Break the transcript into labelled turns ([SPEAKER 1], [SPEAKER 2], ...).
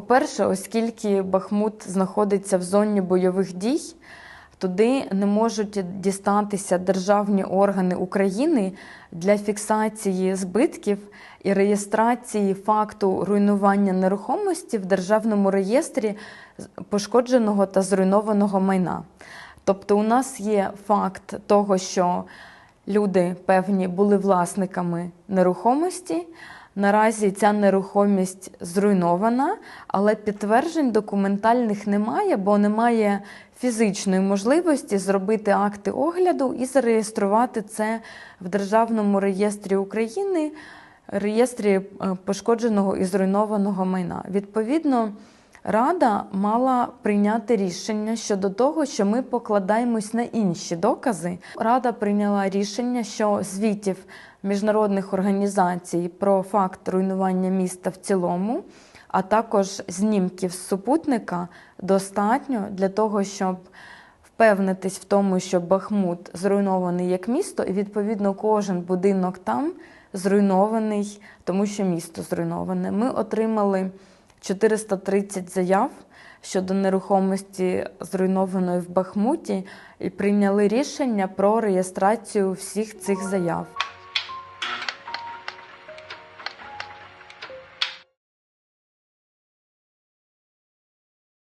[SPEAKER 1] По-перше, оскільки Бахмут знаходиться в зоні бойових дій, туди не можуть дістатися державні органи України для фіксації збитків і реєстрації факту руйнування нерухомості в державному реєстрі пошкодженого та зруйнованого майна. Тобто, у нас є факт того, що люди певні були власниками нерухомості. Наразі ця нерухомість зруйнована, але підтверджень документальних немає, бо немає фізичної можливості зробити акти огляду і зареєструвати це в Державному реєстрі України, реєстрі е, пошкодженого і зруйнованого майна. Відповідно, Рада мала прийняти рішення щодо того, що ми покладаємось на інші докази. Рада прийняла рішення, що звітів міжнародних організацій про факт руйнування міста в цілому, а також знімків з супутника достатньо для того, щоб впевнитись в тому, що Бахмут зруйнований як місто, і відповідно кожен будинок там зруйнований, тому що місто зруйноване. Ми отримали 430 заяв щодо нерухомості зруйнованої в Бахмуті і прийняли рішення про реєстрацію всіх цих заяв.